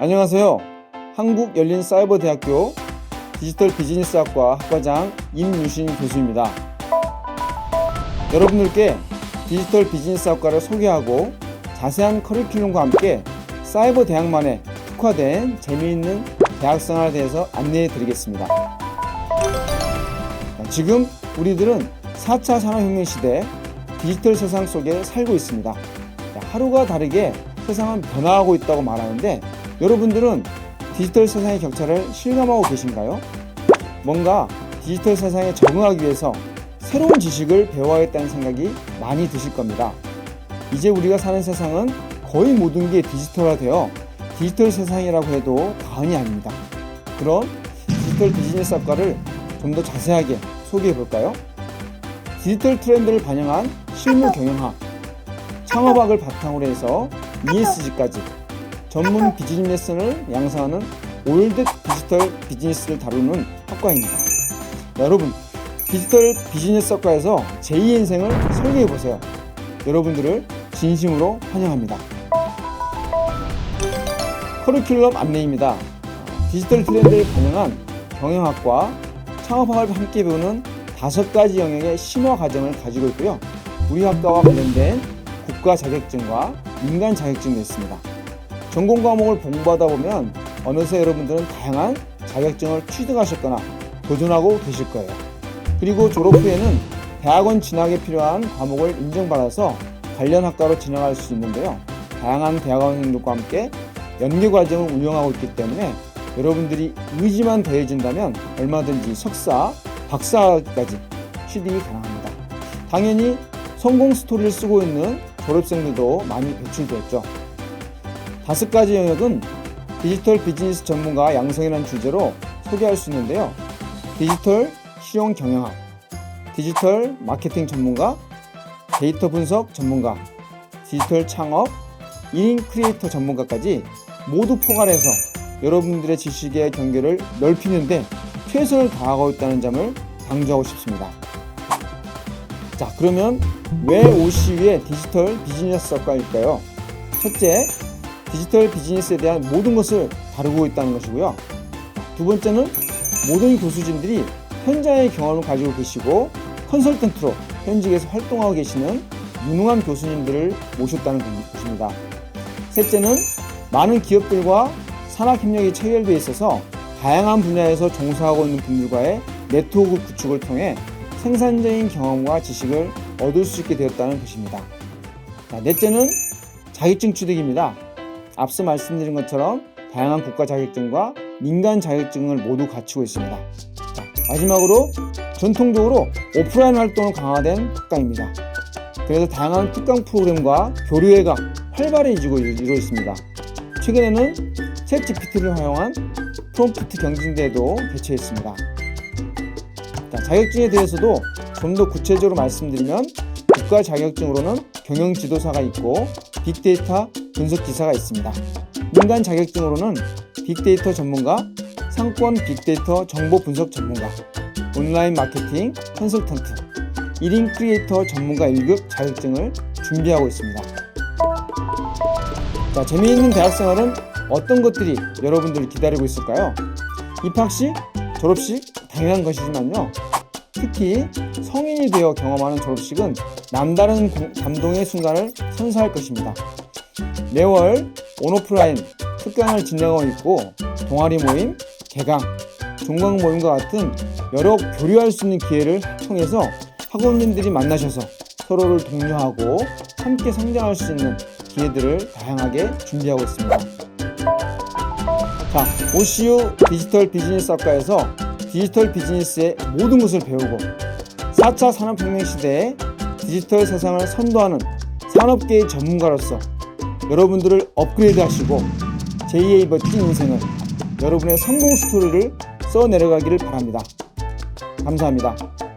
안녕하세요. 한국열린사이버대학교 디지털 비즈니스학과 학과장 임유신 교수입니다. 여러분들께 디지털 비즈니스학과를 소개하고 자세한 커리큘럼과 함께 사이버 대학만의 특화된 재미있는 대학생활에 대해서 안내해 드리겠습니다. 지금 우리들은 4차 산업혁명 시대 디지털 세상 속에 살고 있습니다. 하루가 다르게 세상은 변화하고 있다고 말하는데 여러분들은 디지털 세상의 격차를 실감하고 계신가요? 뭔가 디지털 세상에 적응하기 위해서 새로운 지식을 배워야겠다는 생각이 많이 드실 겁니다. 이제 우리가 사는 세상은 거의 모든 게 디지털화되어 디지털 세상이라고 해도 과언이 아닙니다. 그럼 디지털 비즈니스 학과를 좀 더 자세하게 소개해 볼까요? 디지털 트렌드를 반영한 실무 경영학, 창업학을 바탕으로 해서 ESG까지 전문 비즈니스 레슨을 양성하는 올드 디지털 비즈니스를 다루는 학과입니다. 여러분, 디지털 비즈니스 학과에서 제2 인생을 설계해 보세요. 여러분들을 진심으로 환영합니다. 커리큘럼 안내입니다. 디지털 트렌드를 반영한 경영학과 창업학을 함께 배우는 다섯 가지 영역의 심화 과정을 가지고 있고요. 우리 학과와 관련된 국가 자격증과 민간 자격증도 있습니다. 전공 과목을 공부하다 보면 어느새 여러분들은 다양한 자격증을 취득하셨거나 도전하고 계실 거예요. 그리고 졸업 후에는 대학원 진학에 필요한 과목을 인정받아서 관련 학과로 진학할 수 있는데요. 다양한 대학원들과 함께 연계 과정을 운영하고 있기 때문에 여러분들이 의지만 더해진다면 얼마든지 석사, 박사까지 취득이 가능합니다. 당연히 성공 스토리를 쓰고 있는 졸업생들도 많이 배출되었죠. 다섯 가지 영역은 디지털 비즈니스 전문가 양성이라는 주제로 소개할 수 있는데요. 디지털 실용 경영학, 디지털 마케팅 전문가, 데이터 분석 전문가, 디지털 창업, 1인 크리에이터 전문가까지 모두 포괄해서 여러분들의 지식의 경계를 넓히는데 최선을 다하고 있다는 점을 강조하고 싶습니다. 자, 그러면 왜 OCU의 디지털 비즈니스 학과일까요? 첫째, 디지털 비즈니스에 대한 모든 것을 다루고 있다는 것이고요. 두 번째는 모든 교수진들이 현장의 경험을 가지고 계시고 컨설턴트로 현직에서 활동하고 계시는 유능한 교수님들을 모셨다는 것입니다. 셋째는 많은 기업들과 산학협력이 체결되어 있어서 다양한 분야에서 종사하고 있는 분들과의 네트워크 구축을 통해 생산적인 경험과 지식을 얻을 수 있게 되었다는 것입니다. 자, 넷째는 자격증 취득입니다. 앞서 말씀드린 것처럼 다양한 국가 자격증과 민간 자격증을 모두 갖추고 있습니다. 자, 마지막으로 전통적으로 오프라인 활동을 강화된 특강입니다. 그래서 다양한 특강 프로그램과 교류회가 활발해지고 이루어 있습니다. 최근에는 챗 GPT를 활용한 프롬프트 경진대회도 개최했습니다. 자, 자격증에 대해서도 좀 더 구체적으로 말씀드리면 국가 자격증으로는 경영 지도사가 있고 빅데이터 분석 기사가 있습니다. 민간 자격증으로는 빅데이터 전문가, 상권 빅데이터 정보 분석 전문가, 온라인 마케팅 컨설턴트, 1인 크리에이터 전문가 1급 자격증을 준비하고 있습니다. 자, 재미있는 대학생활은 어떤 것들이 여러분들을 기다리고 있을까요? 입학식, 졸업식 당연한 것이지만요. 특히 성인이 되어 경험하는 졸업식은 남다른 고- 감동의 순간을 선사할 것입니다. 매월 온오프라인 특강을 진행하고 있고 동아리 모임, 개강, 종강 모임과 같은 여러 교류할 수 있는 기회를 통해서 학원님들이 만나셔서 서로를 독려하고 함께 성장할 수 있는 기회들을 다양하게 준비하고 있습니다. 자, OCU 디지털 비즈니스 학과에서 디지털 비즈니스의 모든 것을 배우고 4차 산업혁명 시대에 디지털 세상을 선도하는 산업계의 전문가로서 여러분들을 업그레이드 하시고 제2의 멋진 인생을 여러분의 성공 스토리를 써 내려가기를 바랍니다. 감사합니다.